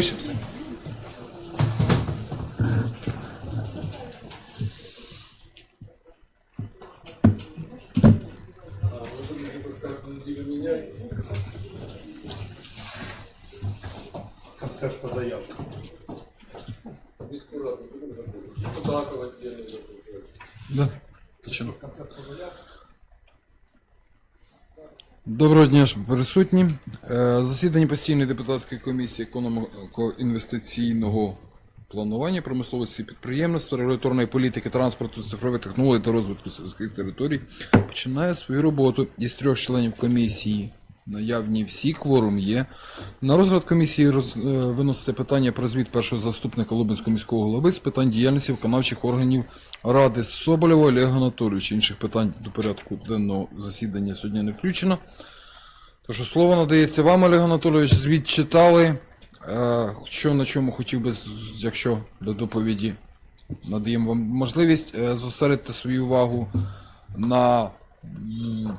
push-ups. Доброго дня, присутні. Е, Засідання постійної депутатської комісії економіко-інвестиційного планування, промисловості підприємництва, регуляторної політики, транспорту, цифрових технологій та розвитку сільських територій починає свою роботу із трьох членів комісії. Наявні всі кворум є. На розгляд комісії роз, е, виноситься питання про звіт першого заступника Лубенського міського голови з питань діяльності виконавчих органів Ради Соболєва Олега Анатолійовича. Інших питань до порядку денного засідання сьогодні не включено. Тож слово надається вам, Олег Анатолійович. Звіт читали. Е, Що на чому хотів би, якщо для доповіді надаємо вам можливість е, зосередити свою увагу на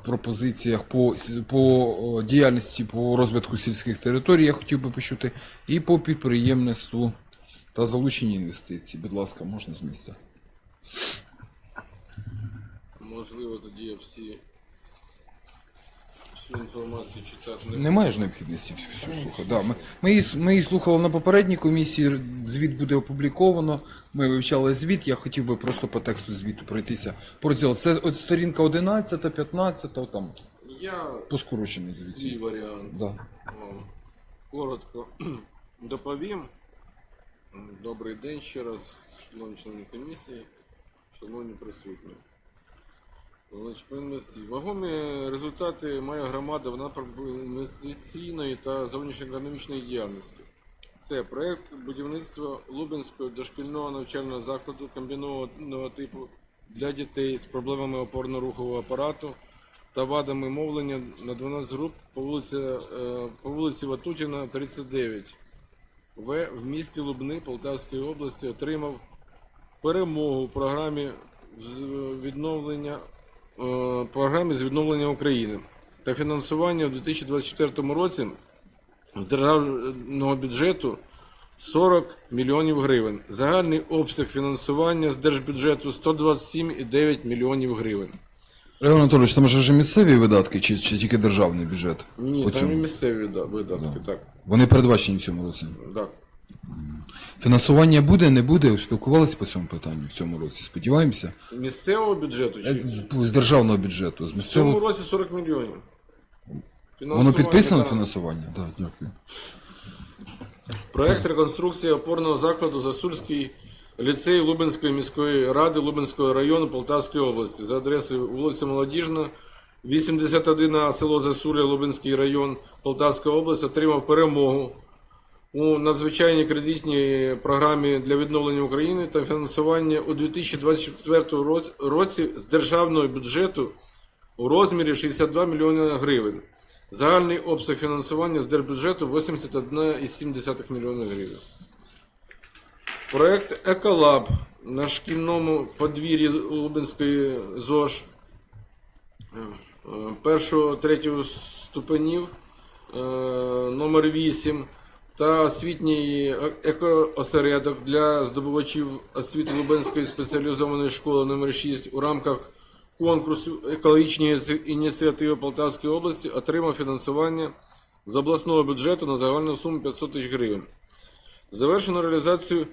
пропозиціях по, по діяльності по розвитку сільських територій, я хотів би почути, і по підприємництву та залученні інвестицій. Будь ласка, можна з місця. Можливо, тоді я всі всю інформацію читати не Немає ж необхідності всю слухати. Да, ми, ми, її, ми її слухали на попередній комісії, звіт буде опубліковано. Ми вивчали звіт, я хотів би просто по тексту звіту пройтися. По розділу. Це от сторінка 11, 15, там Я по скороченій свій звіті. варіант Да. вам коротко доповім. Добрий день ще раз, шановні члени комісії, шановні присутні. Вагомі результати має громада в напрямку інвестиційної та зовнішньоекономічної діяльності. Це проєкт будівництва Лубенського дошкільного навчального закладу комбінованого типу для дітей з проблемами опорно-рухового апарату та вадами мовлення на 12 груп по вулиці, е, по вулиці Ватутіна, 39. В в місті Лубни Полтавської області отримав перемогу у програмі відновлення програмі з відновлення України та фінансування у 2024 році з державного бюджету 40 мільйонів гривень. Загальний обсяг фінансування з держбюджету 127,9 мільйонів гривень. Олег Анатолійович, там же вже місцеві видатки чи, чи тільки державний бюджет? Ні, по там і місцеві да, видатки, так. Вони передбачені в цьому році. так. Фінансування буде, не буде? Спілкувалися по цьому питанню в цьому році. Сподіваємося. Місцевого бюджету Е, чи З з державного бюджету, з в цьому місцевого. році 40 мільйонів. Воно підписано да. фінансування? Так, да, дякую. Проект реконструкції опорного закладу Засульський ліцей Лубенської міської ради Лубенського району Полтавської області за адресою вулиця Молодіжна, 81А, село Засуля, Лубенський район Полтавської області отримав перемогу у надзвичайній кредитній програмі для відновлення України та фінансування у 2024 році з державного бюджету у розмірі 62 мільйони гривень. Загальний обсяг фінансування з держбюджету 81,7 мільйона гривень. Проект Еколаб на шкільному подвір'ї Лубенської ЗОЖ е, першого третього ступенів е, номер 8 та освітній екоосередок для здобувачів освіти Лубенської спеціалізованої школи номер 6 у рамках конкурсу екологічної ініціативи Полтавської області отримав фінансування з обласного бюджету на загальну суму 500 тисяч гривень. Завершено реалізацію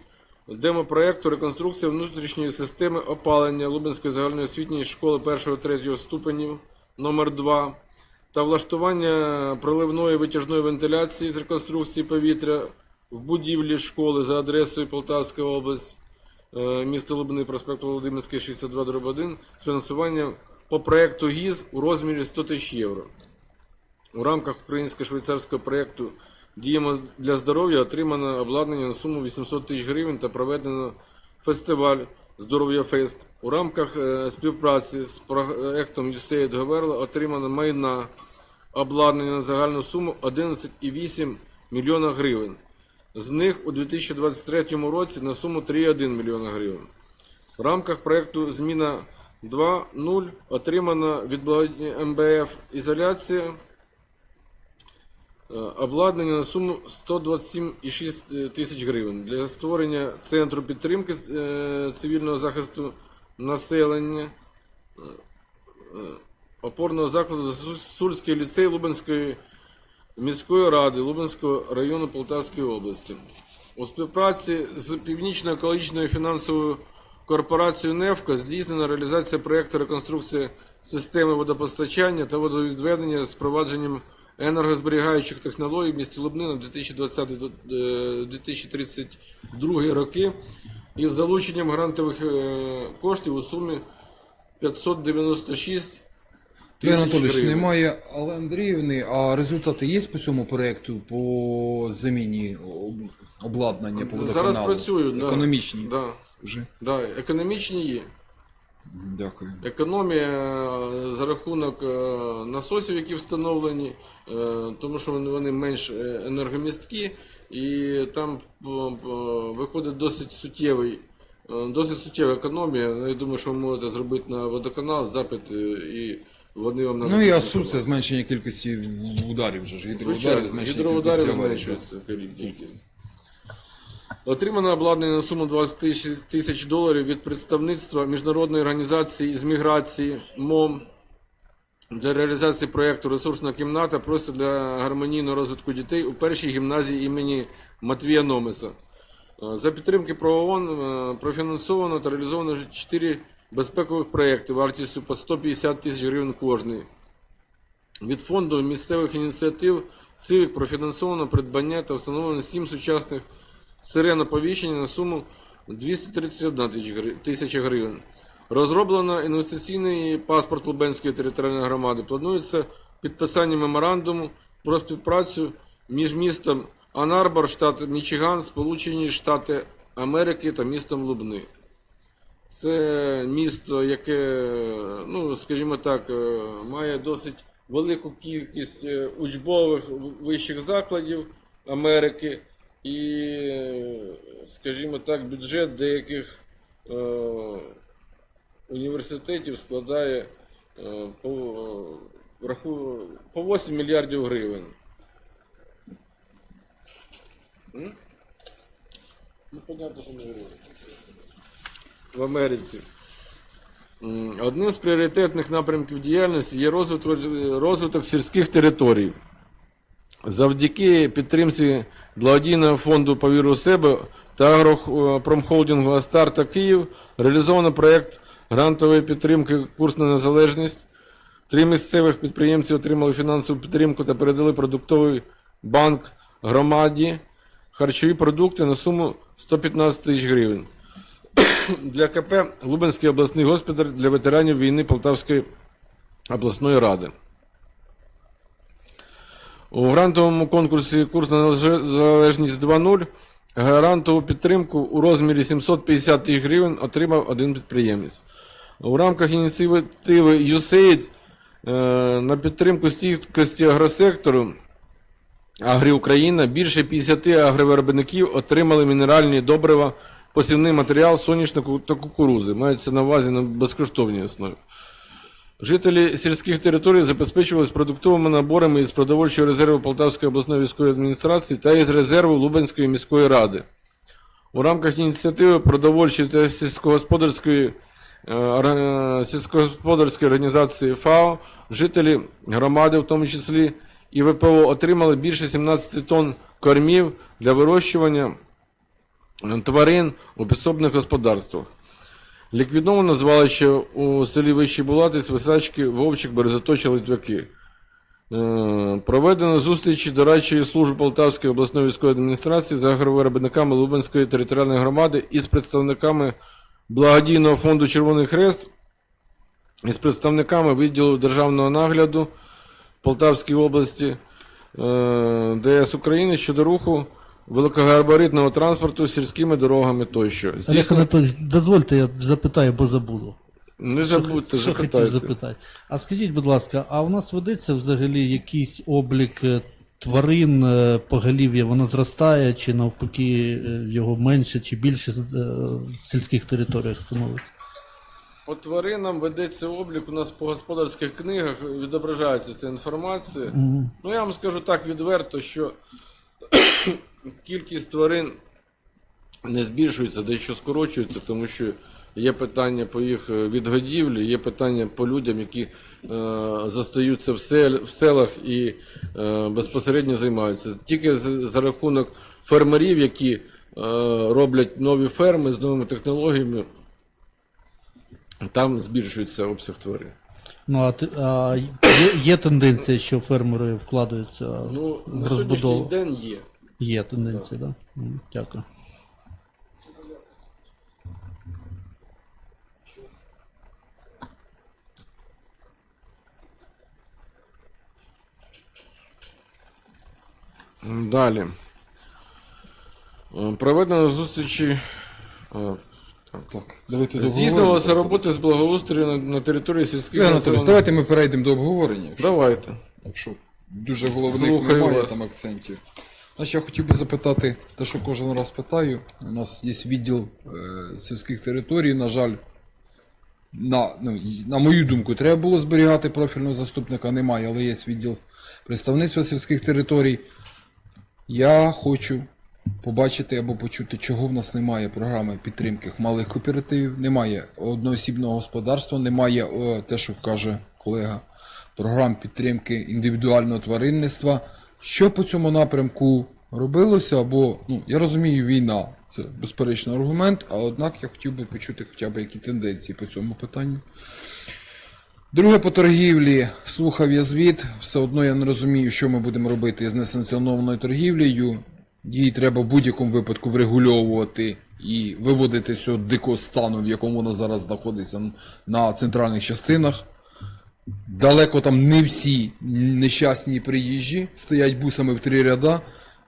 демопроекту реконструкція внутрішньої системи опалення Лубенської загальноосвітньої школи 1-3 ступенів номер 2 та влаштування проливної витяжної вентиляції з реконструкції повітря в будівлі школи за адресою Полтавська область, е, місто Лубни, проспект Володимирський, 62 1 з фінансуванням по проекту ГІЗ у розмірі 100 тисяч євро. У рамках українсько-швейцарського проєкту Діємо для здоров'я отримано обладнання на суму 800 тисяч гривень та проведено фестиваль Здоров'я Фест. У рамках е, співпраці з проектом USAID Говерла отримано майна обладнання на загальну суму 11,8 мільйона гривень. З них у 2023 році на суму 3,1 мільйона гривень. В рамках проекту Зміна 2.0 отримано від МБФ ізоляція Обладнання на суму 127,6 тисяч гривень для створення центру підтримки е, цивільного захисту населення, е, е, опорного закладу Сульський ліцей Лубенської міської ради Лубенського району Полтавської області. У співпраці з Північно-екологічною фінансовою корпорацією «Нефко» здійснена реалізація проєкту реконструкції системи водопостачання та водовідведення з впровадженням енергозберігаючих технологій в місті Лубни на 2020-2032 роки із залученням грантових е, коштів у сумі 596 тисяч Анатолійович, гривень. немає Алли Андріївни, а результати є по цьому проєкту по заміні об- обладнання по водоканалу? Зараз працюю, да. Економічні Да, вже? да, економічні є. Дякую. Економія е, за рахунок е, насосів, які встановлені, е, тому що вони, менш енергомісткі, і там виходить досить суттєвий. Досить суттєва економія. Ну, Я думаю, що ви можете зробити на водоканал запит, і вони вам Ну і АСУ це зменшення кількості ударів, вже ж гідроударів, зменшення гідроударів зменшується кількість. Отримано обладнання на суму 20 тисяч- доларів від представництва Міжнародної організації з міграції МОМ для реалізації проєкту Ресурсна кімната просто для гармонійного розвитку дітей у першій гімназії імені Матвія Номеса. Е, За підтримки ПРООН е, профінансовано та реалізовано 4 безпекових проєкти вартістю по 150 тисяч гривень кожний. Від фонду місцевих ініціатив Цивік профінансовано придбання та встановлено 7 сучасних сирен оповіщення на суму 231 тисяча гривень. Розроблено інвестиційний паспорт Лубенської територіальної громади. Планується підписання меморандуму про співпрацю між містом Анарбор, штат Мічиган, Сполучені Штати Америки та містом Лубни. Це місто, яке, ну, скажімо так, е, має досить велику кількість е, учбових вищих закладів Америки і, скажімо так, бюджет деяких е, університетів складає е, по, по 8 мільярдів гривень. Ну, понятно, що не гривень в Америці. Одним з пріоритетних напрямків діяльності є розвиток, розвиток сільських територій. Завдяки підтримці благодійного фонду Повіру у себе та агропромхолдингу Астарта Київ реалізовано проєкт грантової підтримки Курс на незалежність. Три місцевих підприємці отримали фінансову підтримку та передали продуктовий банк громаді харчові продукти на суму 115 тисяч гривень для КП Лубенський обласний госпіталь для ветеранів війни Полтавської обласної ради. У грантовому конкурсі курс на незалежність 2.0 грантову підтримку у розмірі 750 тисяч гривень отримав один підприємець. У рамках ініціативи USAID е, на підтримку стійкості агросектору Агрі Україна більше 50 агровиробників отримали мінеральні добрива, посівний матеріал соняшнику та кукурузи. Мається на увазі на безкоштовній основі. Жителі сільських територій забезпечувалися продуктовими наборами із продовольчого резерву Полтавської обласної військової адміністрації та із резерву Лубенської міської ради. У рамках ініціативи продовольчої та сільськогосподарської, е, сільськогосподарської організації ФАО жителі громади, в тому числі і ВПО, отримали більше 17 тонн кормів для вирощування е, тварин у підсобних господарствах. Ліквідовано звалище у селі Вищі Булатись, Висачки, Вовчик, Березоточі, Литвяки. Е, Проведено зустрічі дорадчої служби Полтавської обласної військової адміністрації з агровиробниками Лубенської територіальної громади і з представниками благодійного фонду Червоний Хрест і з представниками відділу державного нагляду Полтавської області е, ДС України щодо руху великогабаритного транспорту сільськими дорогами тощо. Олег Здійснено- Анатолійович, дозвольте, я запитаю, бо забуду. Не забудьте, що хотів запитайте. запитати. А скажіть, будь ласка, а у нас ведеться взагалі якийсь облік е, тварин, е, поголів'я, воно зростає, чи навпаки е, його менше чи більше е, в сільських територіях становить? По тваринам ведеться облік у нас по господарських книгах, відображається ця інформація. Ну, я вам скажу так відверто, що кількість тварин не збільшується, дещо скорочується, тому що є питання по їх е, відгодівлі, є питання по людям, які е, застаються в, сел- в селах і е, безпосередньо займаються. Тільки за, за рахунок фермерів, які е, роблять нові ферми з новими технологіями, там збільшується обсяг тварин. Ну, а, ти- а є, є тенденція, що фермери вкладаються Ну, в на сьогоднішній день є. Є тенденція, так? Да? Дякую. Далі. Е, Проведено зустрічі. е, Так, давайте Здійснювалися роботи з благоустрою на, на території сільських Ігор Анатолійович, населених- давайте ми перейдемо до обговорення. Давайте. Якщо дуже головних Слухаю немає вас. там акцентів. Значить, я хотів би запитати те, що кожен раз питаю. У нас є відділ е, сільських територій, на жаль, на, ну, на мою думку, треба було зберігати профільного заступника, немає, але є відділ представництва сільських територій. Я хочу побачити або почути, чого в нас немає програми підтримки малих кооперативів, немає одноосібного господарства, немає о, те, що каже колега, програм підтримки індивідуального тваринництва. Що по цьому напрямку робилося? Або ну я розумію, війна це безперечно аргумент, а однак я хотів би почути хоча б які тенденції по цьому питанню. Друге по торгівлі. Слухав я звіт. Все одно я не розумію, що ми будемо робити з несанкціонованою торгівлею. Її треба в будь-якому випадку врегульовувати і виводити цього дикого стану, в якому вона зараз знаходиться на центральних частинах. Далеко там не всі нещасні приїжджі стоять бусами в три ряда.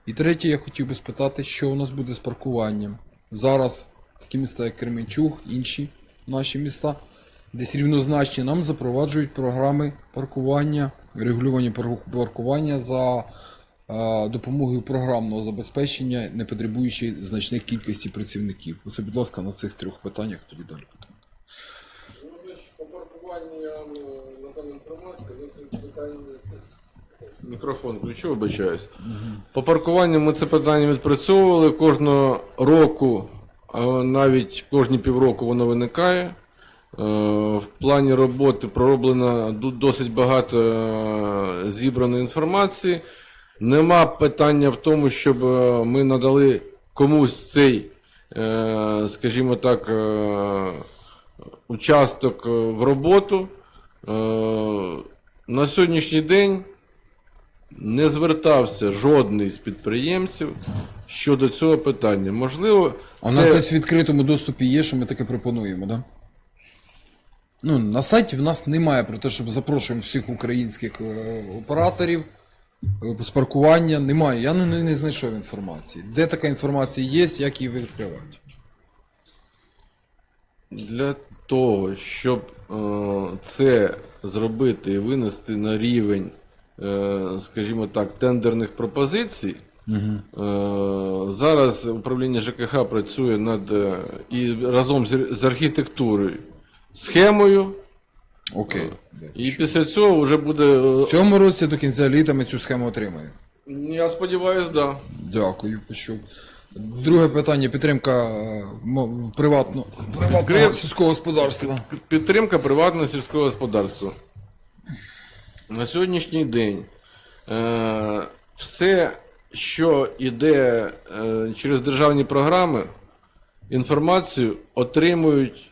І третє, я хотів би спитати, що у нас буде з паркуванням. Зараз такі міста, як Кременчуг, інші наші міста, десь рівнозначні, нам запроваджують програми паркування, регулювання паркування за е, допомогою програмного забезпечення, не потребуючи значних кількості працівників. Оце, будь ласка, на цих трьох питаннях тоді далі. питання. Ну, по паркуванню я вам надам інформацію, ви це питання. Мікрофон включу, вибачаюсь. По паркуванню ми це питання відпрацьовували кожного року, а навіть кожні півроку воно виникає. Е, В плані роботи пророблено досить багато е, зібраної інформації. Нема питання в тому, щоб е, ми надали комусь цей, скажімо так, участок в роботу. Е, На сьогоднішній день не звертався жодний з підприємців щодо цього питання. Можливо, А у нас десь в відкритому доступі є, що ми таке пропонуємо, да? Ну, на сайті в нас немає про те, щоб запрошуємо всіх українських е, операторів е, з паркування. Немає. Я не, не, не знайшов інформації. Де така інформація є, як її відкривати? Для того, щоб це зробити і винести на рівень, е, скажімо так, тендерних пропозицій, е, зараз управління ЖКХ працює над е, і разом з, архітектурою, схемою, Окей. і після цього вже буде. е, В цьому році до кінця літа ми цю схему отримаємо. Я сподіваюся, так. Да. Дякую, почув. Друге питання підтримка е, мо- приватно, приватного сільського господарства. Підтримка приватного сільського господарства. На сьогоднішній день е, все, що йде е, через державні програми, інформацію отримують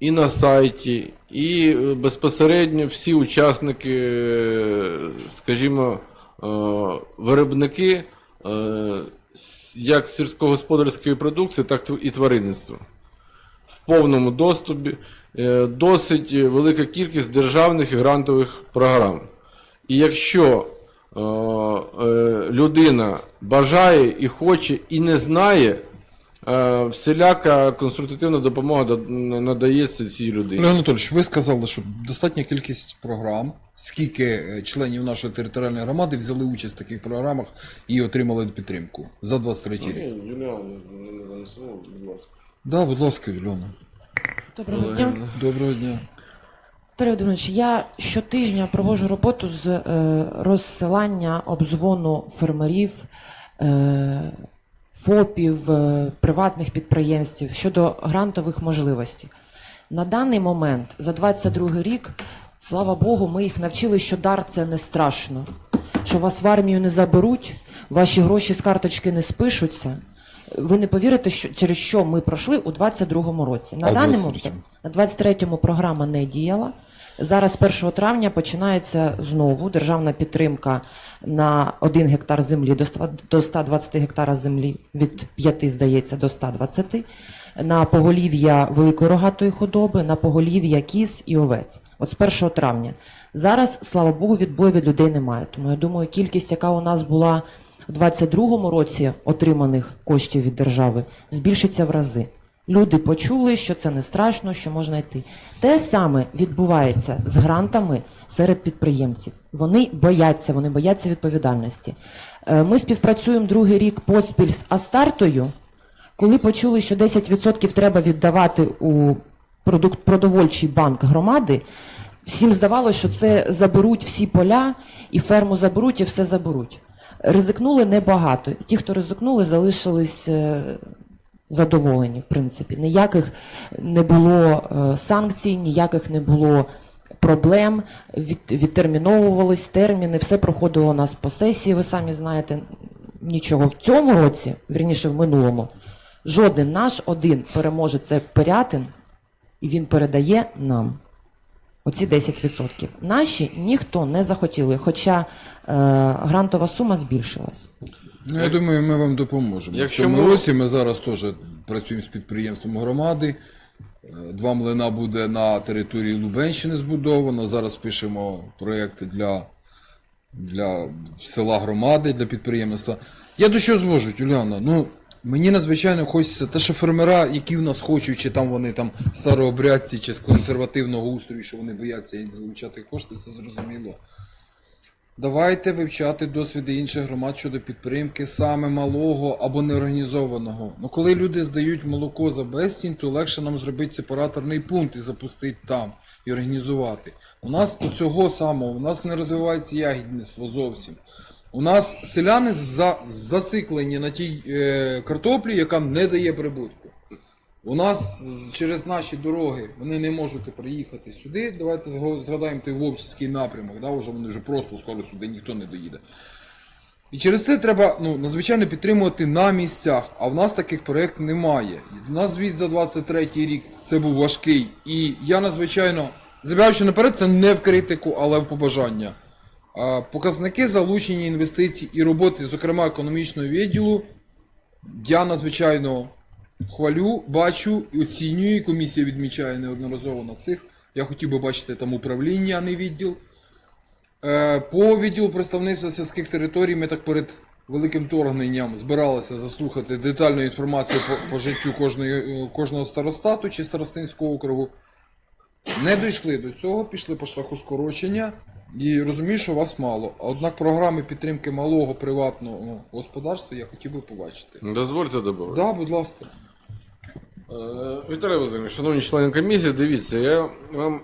і на сайті, і е, безпосередньо всі учасники, е, скажімо, е, виробники е, як сільськогосподарської продукції, так і тваринництва в повному доступі е, досить велика кількість державних і грантових програм. І якщо е, е, людина бажає і хоче, і не знає, всіляка консультативна допомога надається цій людині. Олег Анатолійович, ви сказали, що достатня кількість програм. Скільки е, членів нашої територіальної громади взяли участь в таких програмах і отримали підтримку за 23 рік? Юліана, будь ласка. Да, будь ласка, Юліана. Доброго дня. Доброго дня. Віталій Володимирович, я щотижня проводжу роботу з е, розсилання обзвону фермерів, е, ФОПів, е, приватних підприємств щодо грантових можливостей. На даний момент, за 22 рік, слава Богу, ми їх навчили, що дар це не страшно, що вас в армію не заберуть, ваші гроші з карточки не спишуться. Ви не повірите, що через що ми пройшли у 22-му році. На А даному 23-му? на 23-му програма не діяла. Зараз 1 травня починається знову державна підтримка на 1 гектар землі до 120 гектара землі від 5, здається, до 120, на поголів'я великої рогатої худоби, на поголів'я кіз і овець. От з 1 травня. Зараз, слава Богу, відбою від людей немає. Тому я думаю, кількість, яка у нас була в 22-му році отриманих коштів від держави, збільшиться в рази. Люди почули, що це не страшно, що можна йти. Те саме відбувається з грантами серед підприємців. Вони бояться, вони бояться відповідальності. Е, Ми співпрацюємо другий рік поспіль з Астартою. Коли почули, що 10% треба віддавати у продукт, продовольчий банк громади, всім здавалося, що це заберуть всі поля, і ферму заберуть, і все заберуть. Ризикнули небагато. І ті, хто ризикнули, залишились е, задоволені, в принципі. Ніяких не було е, санкцій, ніяких не було проблем, від, відтерміновувались терміни, все проходило у нас по сесії, ви самі знаєте. Нічого в цьому році, вірніше в минулому, жоден наш один переможець це Пирятин, і він передає нам оці 10%. Наші ніхто не захотіли, хоча е, грантова сума збільшилась. Ну, я думаю, ми вам допоможемо. Якщо в цьому ми- році ми зараз теж працюємо з підприємством громади. Е, Два млина буде на території Лубенщини збудовано. Зараз пишемо проєкти для, для села громади, для підприємництва. Я до чого звожу, Юліана? Ну, мені надзвичайно хочеться, те, що фермера, які в нас хочуть, чи там вони там старообрядці, чи з консервативного устрою, що вони бояться залучати кошти, це зрозуміло. Давайте вивчати досвіди інших громад щодо підтримки саме малого або неорганізованого. Ну коли люди здають молоко за безцінь, то легше нам зробити сепараторний пункт і запустити там і організувати. У нас цього самого, у нас не розвивається ягідництво зовсім. У нас селяни за, зациклені на тій е, картоплі, яка не дає прибутку. У нас через наші дороги вони не можуть тепер їхати сюди. Давайте згадаємо той Вовчський напрямок, да, вже вони вже просто скоро сюди ніхто не доїде. І через це треба ну, надзвичайно підтримувати на місцях, а в нас таких проєктів немає. У нас звіт за 23 рік це був важкий. І я надзвичайно, забігаючи наперед, це не в критику, але в побажання. Показники залучення інвестицій і роботи, зокрема економічного відділу, я надзвичайно хвалю, бачу і оцінюю, комісія відмічає неодноразово на цих. Я хотів би бачити там управління, а не відділ. Е, По відділу представництва сільських територій ми так перед великим торгненням збиралися заслухати детальну інформацію по, по життю кожної, е, кожного старостату чи старостинського округу. Не дійшли до цього, пішли по шляху скорочення і розумію, що вас мало. Однак програми підтримки малого приватного господарства я хотів би побачити. Дозвольте додати. Так, да, будь ласка. Е, Віталій Володимирович, шановні члени комісії, дивіться, я вам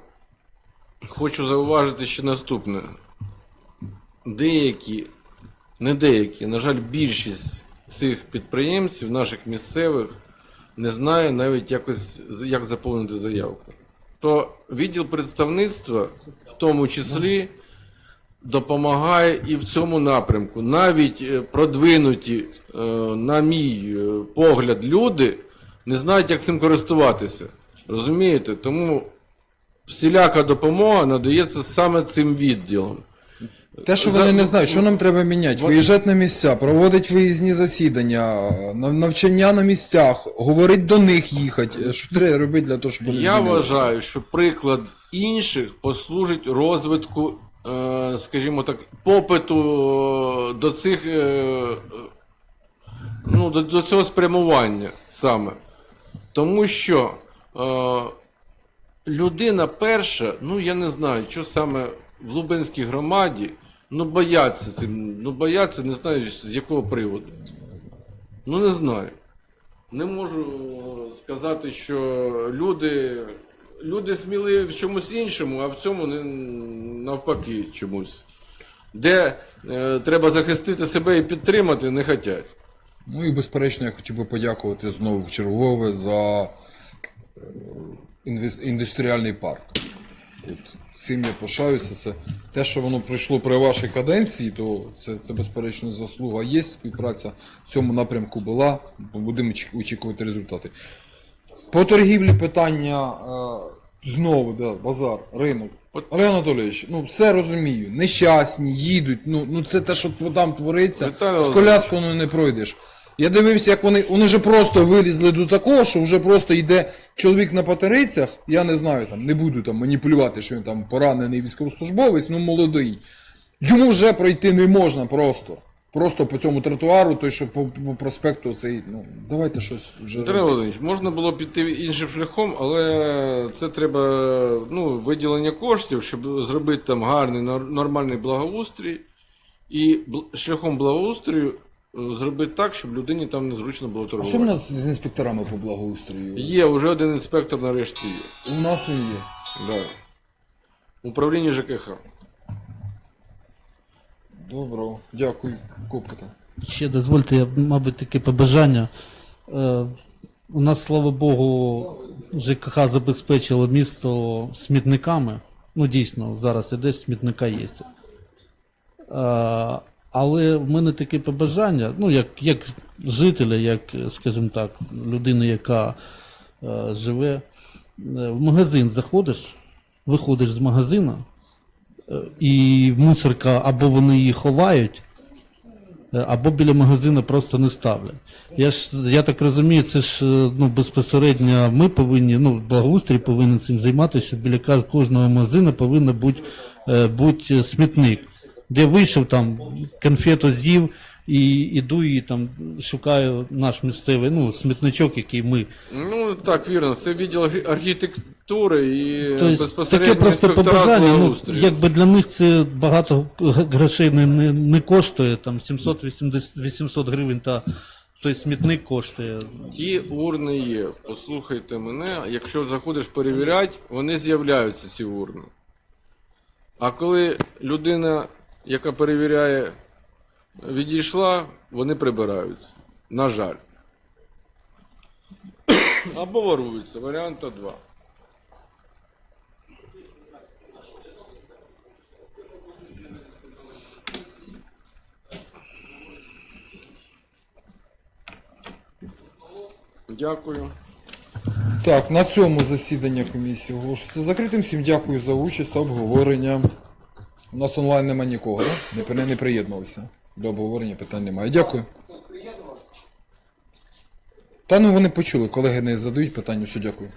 хочу зауважити ще наступне. Деякі, не деякі, на жаль, більшість цих підприємців, наших місцевих, не знає навіть якось, як заповнити заявку. То відділ представництва, в тому числі, допомагає і в цьому напрямку. Навіть е, продвинуті, е, на мій е, погляд, люди не знають, як цим користуватися. Розумієте? Тому всіляка допомога надається саме цим відділом. Те, що За- вони не знають, що нам треба міняти? Виїжджати на місця, проводити виїзні засідання, нав- навчання на місцях, говорить до них їхати. Що треба робити для того, щоб вони Я змінилися? вважаю, що приклад інших послужить розвитку, е, скажімо так, попиту е, до цих е, е, ну, до, до цього спрямування саме. Тому що е, людина перша, ну я не знаю, що саме в Лубенській громаді, ну бояться цим, ну бояться, не знаю з якого приводу. Ну не знаю. Не можу сказати, що люди люди сміли в чомусь іншому, а в цьому не- навпаки чомусь. Де е, треба захистити себе і підтримати, не хотять. Ну і безперечно, я хотів би подякувати знову в чергове за е, індустріальний парк. От, цим я пишаюся. Це те, що воно прийшло при вашій каденції, то це, це безперечно заслуга. Є співпраця в цьому напрямку була. Будемо очікувати результати. По торгівлі питання е, знову, да, базар, ринок. Олег Анатолійович, ну все розумію. Нещасні, їдуть. Ну, ну це те, що там твориться. З коляскою не пройдеш. Я дивився, як вони, вони вже просто вилізли до такого, що вже просто йде чоловік на патерицях, я не знаю, там, не буду там маніпулювати, що він там поранений військовослужбовець, ну молодий. Йому вже пройти не можна просто. Просто по цьому тротуару, той, що по, по проспекту цей, ну, давайте щось вже. Робити. Володимирович, можна було піти іншим шляхом, але це треба ну, виділення коштів, щоб зробити там гарний нормальний благоустрій. І шляхом благоустрою зробити так, щоб людині там незручно було А торгувати. що в нас з інспекторами по благоустрою? Є, вже один інспектор нарешті є. У нас він є. Да. Управління ЖКХ. Добро, дякую. Копота. Ще дозвольте, я, мабуть, таке побажання. Е, у нас, слава Богу, ЖКХ забезпечило місто смітниками. Ну, дійсно, зараз і десь смітника є. Е, але в мене таке побажання, ну, як, як жителя, як, скажімо так, людини, яка е, живе, е, в магазин заходиш, виходиш з магазину, е, і мусорка або вони її ховають, Е, або біля магазину просто не ставлять. Я ж я так розумію, це ж е, ну, безпосередньо ми повинні, ну, благоустрій повинен цим займатися, що біля кожного магазину повинен бути, бути смітник, де вийшов там, конфету з'їв і іду і там шукаю наш місцевий ну, смітничок, який ми. Ну так, вірно, це відділ архітектури і Тобто безпосередньо таке просто побажання. Ну, якби для них це багато грошей не, не, не коштує, там 700-800 гривень та той смітник коштує. Ті урни є. Послухайте мене, якщо заходиш перевіряти, вони з'являються, ці урни. А коли людина, яка перевіряє, відійшла, вони прибираються. На жаль. Або воруються. Варіанта два. Дякую. Так, на цьому засідання комісії оголошується закритим. Всім дякую за участь та обговорення. У нас онлайн нема нікого, да? не, не приєднувався. До обговорення питань немає. Дякую. Хтось приєднувався? Та ну вони почули, колеги не задають питання, все дякую.